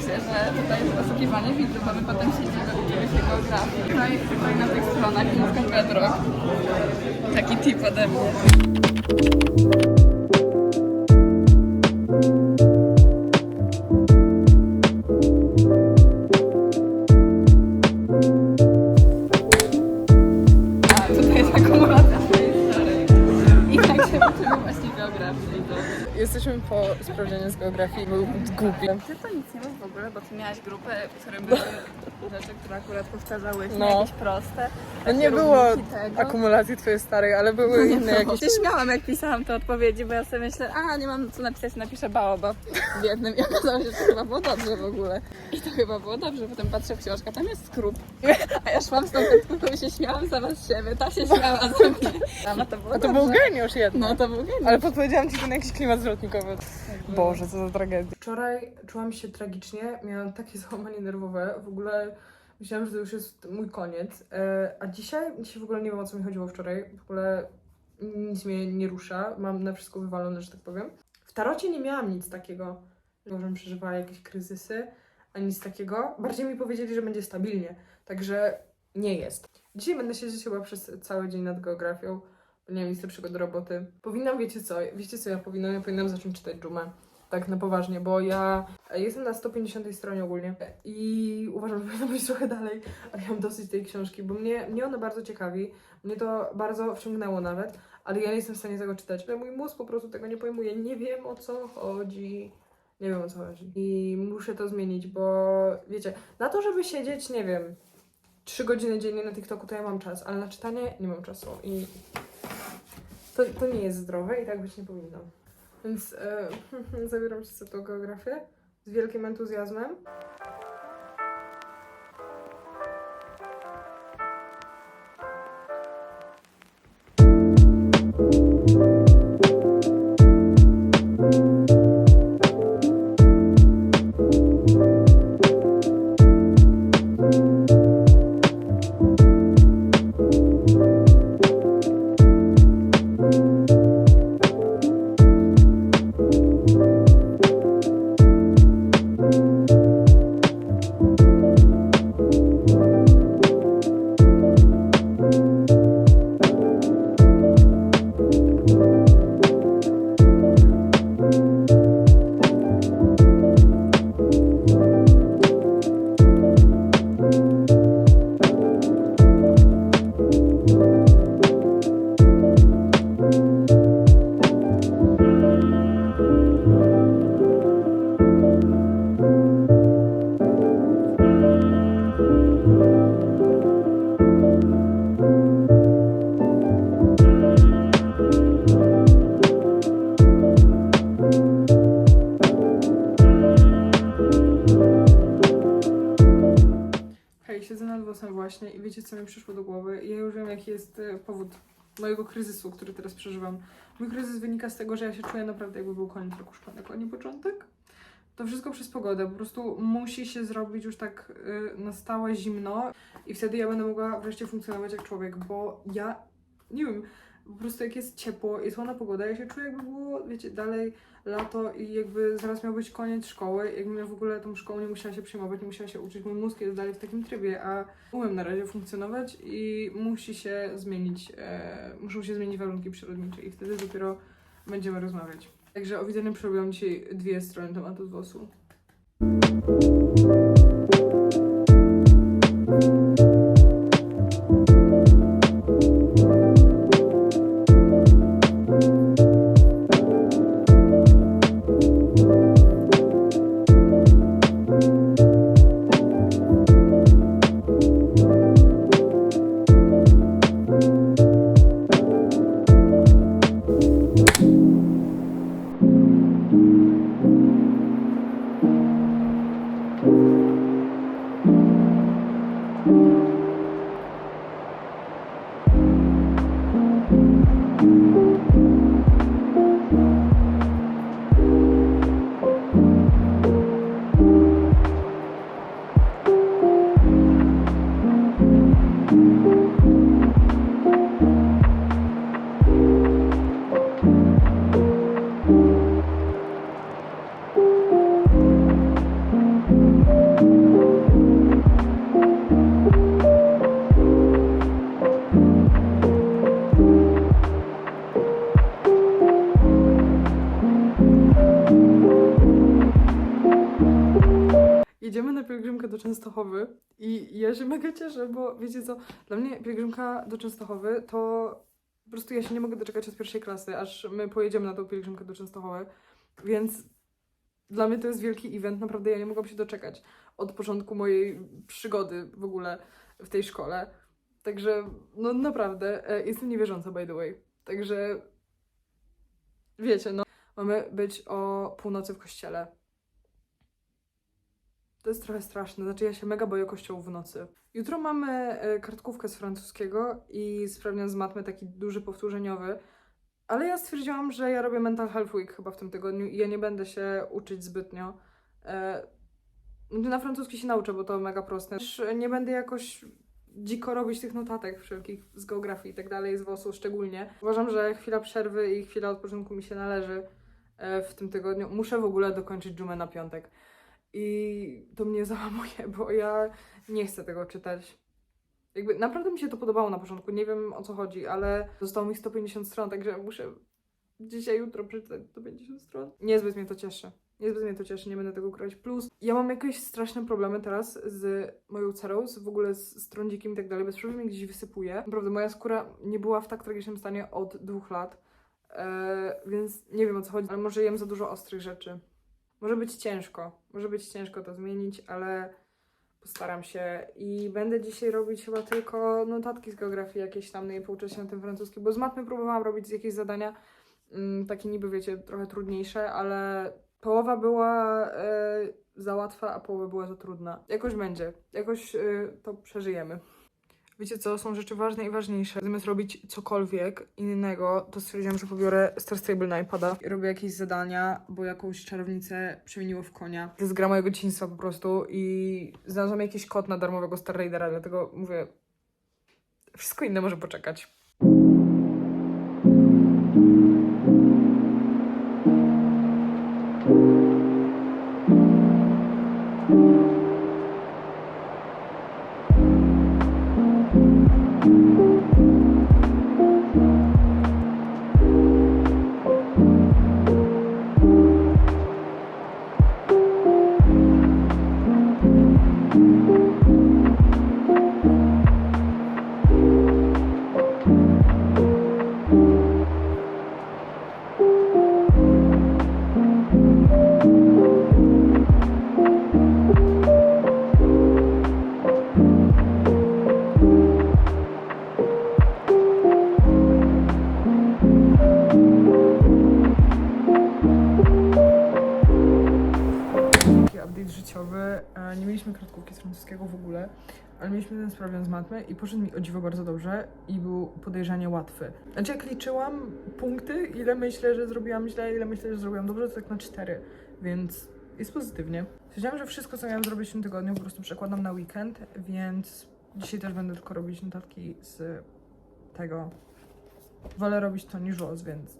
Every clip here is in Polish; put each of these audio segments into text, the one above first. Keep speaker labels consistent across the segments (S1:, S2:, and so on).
S1: się, że tutaj jest poszukiwanie widzów, a my potem siedzimy, uczymy się geografii. Tutaj, tutaj na tych stronach na przykład. Taki tip ode mnie.
S2: Jesteśmy po sprawdzianie z geografii, był głupi.
S1: Ty to nic nie mów w ogóle, bo ty miałaś grupę, w której były rzeczy, które akurat powtarzałyśmy,
S2: No.
S1: jakieś proste.
S2: No nie było
S1: tego.
S2: akumulacji twojej starej, ale były inne jakieś...
S1: Się śmiałam, jak pisałam te odpowiedzi, bo ja sobie myślę, a nie mam co napisać, napiszę baobab w jednym i okazało się, że to chyba było dobrze w ogóle. I to chyba było dobrze, potem patrzę w książkę, tam jest skrup. A ja szłam z tą kartką i się śmiałam sama z siebie, ta się śmiała ze mnie. A to było
S2: A to był geniusz jednak.
S1: No to był geniusz.
S2: Ale podpowiedziałam ci ten jakiś klimat zwrotnikowy. Boże, co za tragedia. Wczoraj czułam się tragicznie, miałam takie załamanie nerwowe, w ogóle myślałam, że to już jest mój koniec. E, a dzisiaj, dzisiaj w ogóle nie wiem o co mi chodziło wczoraj, w ogóle nic mnie nie rusza, mam na wszystko wywalone, że tak powiem. W tarocie nie miałam nic takiego, żebym przeżywała jakieś kryzysy, a nic takiego. Bardziej mi powiedzieli, że będzie stabilnie, także nie jest. Dzisiaj będę siedzieć chyba przez cały dzień nad geografią, nie mam nic lepszego do roboty. Powinnam, wiecie co, wiecie co ja powinnam? Ja powinnam zacząć czytać Dżumę. Tak na poważnie, bo ja jestem na 150 stronie ogólnie i uważam, że powinno być trochę dalej, ale ja mam dosyć tej książki, bo mnie, mnie ona bardzo ciekawi, mnie to bardzo wciągnęło nawet, ale ja nie jestem w stanie tego czytać. Ale mój mózg po prostu tego nie pojmuje, nie wiem o co chodzi. Nie wiem o co chodzi. I muszę to zmienić, bo wiecie, na to, żeby siedzieć, nie wiem, 3 godziny dziennie na TikToku, to ja mam czas, ale na czytanie nie mam czasu i to, to nie jest zdrowe i tak być nie powinno. Więc e, zabieram się za tą geografię z wielkim entuzjazmem. Mi przyszło do głowy? Ja już wiem, jaki jest e, powód mojego kryzysu, który teraz przeżywam. Mój kryzys wynika z tego, że ja się czuję naprawdę, jakby był koniec roku szkolnego, a nie początek. To wszystko przez pogodę. Po prostu musi się zrobić już tak y, na stałe zimno i wtedy ja będę mogła wreszcie funkcjonować jak człowiek, bo ja nie wiem, po prostu jak jest ciepło, jest ładna pogoda, ja się czuję jakby było, wiecie, dalej lato i jakby zaraz miał być koniec szkoły, jakbym ja w ogóle tą szkołą nie musiała się przyjmować, nie musiała się uczyć, mój mózg jest dalej w takim trybie, a umiem na razie funkcjonować i musi się zmienić, e, muszą się zmienić warunki przyrodnicze i wtedy dopiero będziemy rozmawiać. Także o widzeniu przerobiłam dzisiaj dwie strony tematu z włosu. Ja się mega cieszę, bo wiecie co, dla mnie pielgrzymka do Częstochowy to po prostu ja się nie mogę doczekać od pierwszej klasy, aż my pojedziemy na tą pielgrzymkę do Częstochowy, więc dla mnie to jest wielki event, naprawdę ja nie mogłam się doczekać od początku mojej przygody w ogóle w tej szkole. Także, no naprawdę, e, jestem niewierząca by the way. Także, wiecie, no, mamy być o północy w kościele. To jest trochę straszne, znaczy ja się mega boję kościołów w nocy. Jutro mamy e, kartkówkę z francuskiego i sprawdzian z matmy taki duży powtórzeniowy, ale ja stwierdziłam, że ja robię mental health week chyba w tym tygodniu i ja nie będę się uczyć zbytnio. E, znaczy na francuski się nauczę, bo to mega proste. Też nie będę jakoś dziko robić tych notatek wszelkich z geografii i tak dalej, z WOS-u szczególnie. Uważam, że chwila przerwy i chwila odpoczynku mi się należy e, w tym tygodniu. Muszę w ogóle dokończyć dżumę na piątek. I to mnie załamuje, bo ja nie chcę tego czytać. Jakby naprawdę mi się to podobało na początku, nie wiem o co chodzi, ale zostało mi 150 stron, także muszę dzisiaj, jutro przeczytać 150 stron. Niezbyt mnie to cieszy. Niezbyt mnie to cieszy, nie będę tego ukrywać. Plus, ja mam jakieś straszne problemy teraz z moją cerą, z w ogóle z, z trądzikiem i tak dalej. Bez przerwy mnie gdzieś wysypuje. Naprawdę, moja skóra nie była w tak tragicznym stanie od dwóch lat. Eee, więc nie wiem o co chodzi, ale może jem za dużo ostrych rzeczy. Może być ciężko, może być ciężko to zmienić, ale postaram się i będę dzisiaj robić chyba tylko notatki z geografii jakieś tam, no i pouczę na tym francuskim, bo z matmy próbowałam robić jakieś zadania, mm, takie niby wiecie, trochę trudniejsze, ale połowa była e, za łatwa, a połowa była za trudna. Jakoś będzie, jakoś e, to przeżyjemy. Wiecie co, są rzeczy ważne i ważniejsze. Zamiast robić cokolwiek innego, to stwierdziłam, że pobiorę Star Stable na iPada. I robię jakieś zadania, bo jakąś czarownicę przemieniło w konia. To jest gra mojego dzieciństwa po prostu i znalazłam jakiś kod na darmowego Star Raidera, dlatego mówię, wszystko inne może poczekać. Francuskiego w ogóle, ale mieliśmy ten sprawdzian z matmy i poszedł mi o dziwo bardzo dobrze i był podejrzanie łatwy. Znaczy jak liczyłam punkty, ile myślę, że zrobiłam źle, ile myślę, że zrobiłam dobrze, to tak na cztery, więc jest pozytywnie. Wiedziałam, że wszystko, co miałam zrobić w tym tygodniu, po prostu przekładam na weekend, więc dzisiaj też będę tylko robić notatki z tego. Wolę robić to niż los, więc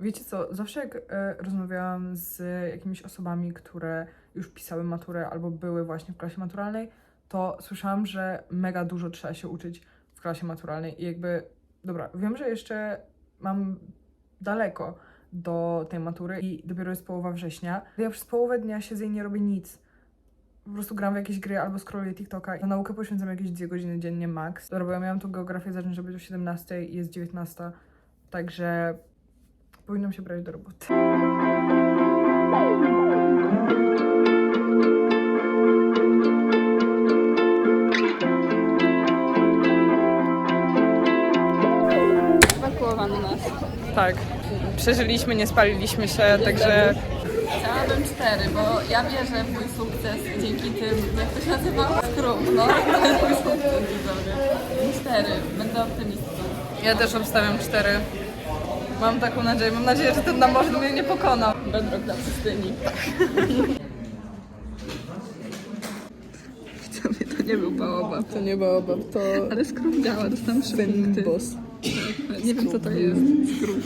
S2: Wiecie co, zawsze jak e, rozmawiałam z jakimiś osobami, które już pisały maturę albo były właśnie w klasie maturalnej, to słyszałam, że mega dużo trzeba się uczyć w klasie maturalnej i jakby, dobra, wiem, że jeszcze mam daleko do tej matury i dopiero jest połowa września. Ja przez połowę dnia siedzę i nie robię nic. Po prostu gram w jakieś gry albo scrolluję TikToka. Na naukę poświęcam jakieś dwie godziny dziennie max. Dobra, bo ja miałam tu geografię zacząć robić o 17 i jest 19, także Powinnam się brać do roboty. Tak. Przeżyliśmy, nie spaliliśmy się, także
S1: Chciałabym cztery, bo ja wierzę w mój sukces dzięki tym, jak to się nazywa? Skrum, no. To jest mój sukces, widzowie. Cztery. Będę optymistą.
S2: ja też obstawiam cztery. Mam taką nadzieję. Mam nadzieję, że ten na morzu mnie nie pokonał.
S1: Bedrock na pustyni. Widzowie, to nie był baobab.
S2: To nie baobab, to
S1: Ale skrum działa, dostałam trzy punkty.
S2: boss.
S1: Nie wiem co to jest. Skrum.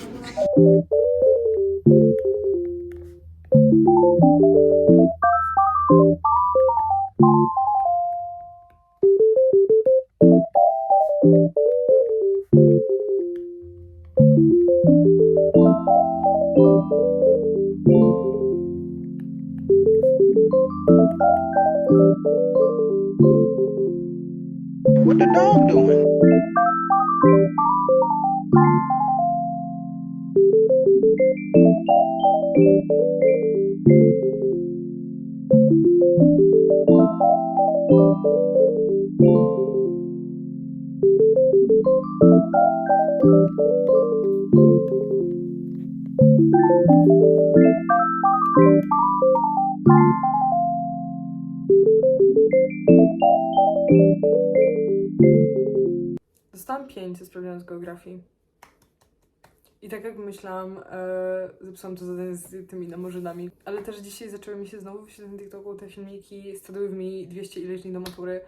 S2: Dostałam 5 ze sprawdzianu z geografii. I tak jak myślałam, e, zepsułam to zadanie z tymi namorzynami. Ale też dzisiaj zaczęły mi się znowu wyświetlać na TikToku te filmiki, stawiły w mi 200 ileś dni do matury.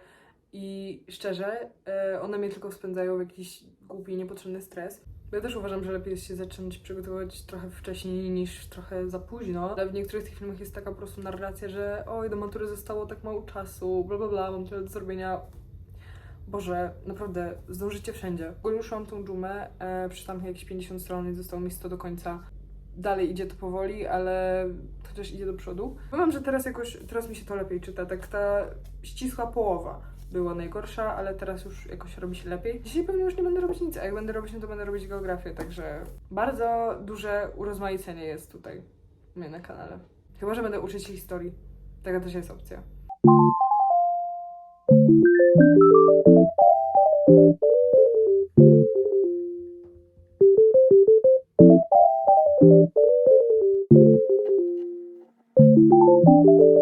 S2: I szczerze, e, one mnie tylko spędzają w jakiś głupi, niepotrzebny stres. Ja też uważam, że lepiej jest się zacząć przygotowywać trochę wcześniej niż trochę za późno. Ale w niektórych tych filmach jest taka po prostu narracja, że oj, do matury zostało tak mało czasu, bla bla bla, mam tyle do zrobienia. Boże, naprawdę, zdążycie wszędzie. Ruszyłam tą dżumę, e, przeczytałam jakieś 50 stron i zostało mi 100 do końca. Dalej idzie to powoli, ale chociaż idzie do przodu. Powiem, że teraz jakoś, teraz mi się to lepiej czyta, tak ta ścisła połowa była najgorsza, ale teraz już jakoś robi się lepiej. Dzisiaj pewnie już nie będę robić nic, a jak będę robić, no to będę robić geografię, także bardzo duże urozmaicenie jest tutaj u mnie na kanale. Chyba, że będę uczyć historii. Taka też jest opcja. Thank you.